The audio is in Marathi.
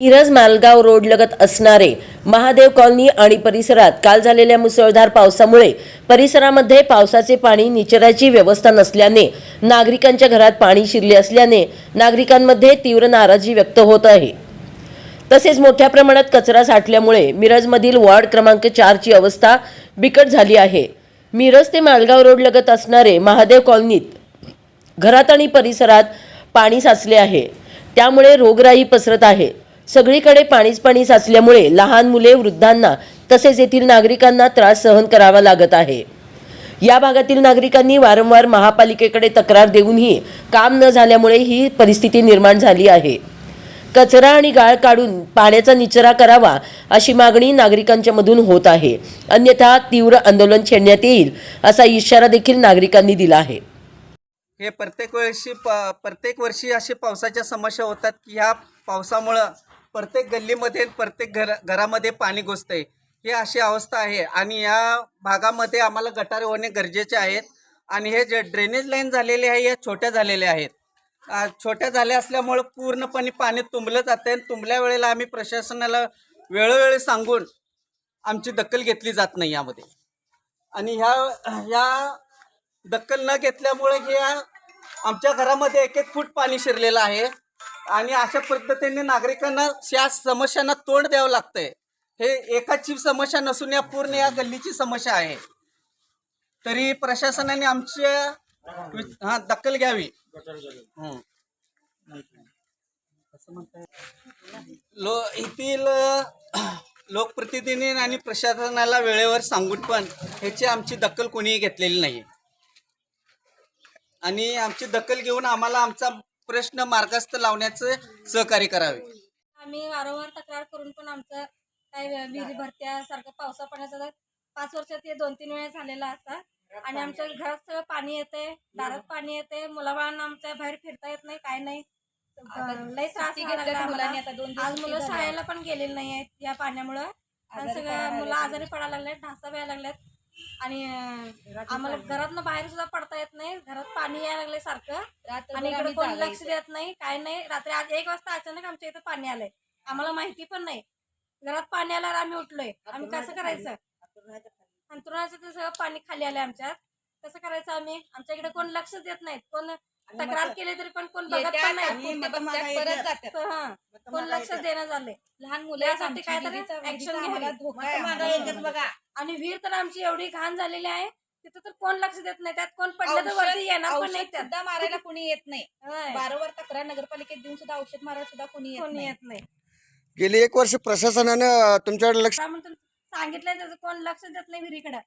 मिरज मालगाव रोड लगत असणारे महादेव कॉलनी आणि परिसरात काल झालेल्या मुसळधार पावसामुळे परिसरामध्ये पावसाचे पाणी निचराची व्यवस्था नसल्याने नागरिकांच्या घरात पाणी शिरले असल्याने नागरिकांमध्ये तीव्र नाराजी व्यक्त होत आहे. तसेच मोठ्या प्रमाणात कचरा साठल्यामुळे मिरजमधील वॉर्ड क्रमांक चारची अवस्था बिकट झाली आहे. मिरज ते मालगाव रोड लगत असणारे महादेव कॉलनीत घरात आणि परिसरात पाणी साचले आहे. त्यामुळे रोगराई पसरत आहे. सगळीकडे पाणीच पाणी साचल्यामुळे लहान मुले वृद्धांना तसेच येथील नागरिकांना त्रास सहन करावा लागत आहे. या भागातील नागरिकांनी वारंवार महापालिकेकडे तक्रार देऊनही काम न झाल्यामुळे ही परिस्थिती निर्माण झाली आहे. कचरा आणि गाळ काढून पाण्याचा निचरा करावा अशी मागणी नागरिकांच्या मधून होत आहे. अन्यथा तीव्र आंदोलन छेडण्यात येईल असा इशारा देखील नागरिकांनी दिला आहे. हे प्रत्येक वर्षी प प्रत्येक वर्षी अशी पावसाच्या समस्या होतात की ह्या पावसामुळं प्रत्येक गल्लीमध्ये प्रत्येक घर घरामध्ये पाणी घुसतंय. ही अशी अवस्था आहे. आणि या भागामध्ये आम्हाला गटारे होणे गरजेचे आहेत. आणि हे जे ड्रेनेज लाईन झालेले आहे या छोट्या झालेल्या आहेत. छोट्या झाल्या असल्यामुळं पूर्णपणे पाणी तुंबलं जातं आणि तुंबल्या वेळेला आम्ही प्रशासनाला वेळोवेळी सांगून आमची दखल घेतली जात नाही यामध्ये. आणि ह्या ह्या दखल न घेतल्यामुळे हे आमच्या घरामध्ये एक एक फूट पाणी शिरलेलं आहे. आणि अशा पद्धतीने नागरिकांना या समस्यांना तोंड द्यावं लागतंय. हे एकाची समस्या नसून या पूर्ण या गल्लीची समस्या आहे. तरी प्रशासनाने आमच्या हा दखल घ्यावी. लो येथील लोकप्रतिनिधी आणि प्रशासनाला वेळेवर सांगून पण ह्याची आमची दखल कोणीही घेतलेली नाही. आणि आमची दखल घेऊन आम्हाला आमचा प्रश्न मार्गस्थ लावण्याचं सहकार्य करावे आम्ही वारंवार तक्रार करून पण आमचं काय विहिरी भरत्या सारखं पावसा पाण्याचा पाच वर्षात हे दोन तीन वेळा झालेला असता आणि आमच्या घरात सगळं पाणी येते दारात पाणी येते मुलाबाळांना आमच्या बाहेर फिरता येत नाही काय नाही त्रास मुलांनी. आता दोन दिवस आज सुट्टी मुलं. शाळेला पण गेलेली नाही या पाण्यामुळं सगळ्या मुलं. आजारी पडायला लागलेत ढासा व्हायला लागल्यात आणि आम्हाला घरातनं बाहेर सुद्धा पडता येत नाही. घरात पाणी यायला लागले सारखं. आणि इकडे कोण लक्ष. देत नाही काय नाही. रात्री आज एक वाजता अचानक आमच्या इथं पाणी आलंय. आम्हाला माहिती पण नाही. घरात पाणी आल्यावर आम्ही उठलोय. आम्ही कसं करायचं? अंतरुणाचं ते सगळं पाणी खाली आलंय आमच्यात. कसं करायचं आम्ही? आमच्या इकडे कोण लक्ष देत नाहीत. कोण तक्रार केली तरी पण कोण बघत पण नाही. कोण लक्ष देणं झालंय? लहान मुलं यासाठी काहीतरी action घ्यावी. बघा. आणि विहीर तर आमची एवढी घाण झालेली आहे तिथं तर कोण लक्ष देत नाही? त्यात कोण पडलं तर वरती येणार पण नाही सुद्धा मारायला कुणी येत नाही. वारंवार तक्रार नगरपालिकेत देऊन सुद्धा औषध मारायला सुद्धा कुणी येत कोणी नाही. येत नाही. गेली एक वर्ष प्रशासनानं तुमच्याकडे लक्ष काय म्हणतो? सांगितलंय त्याचं कोण लक्ष देत नाही विहिरीकडे.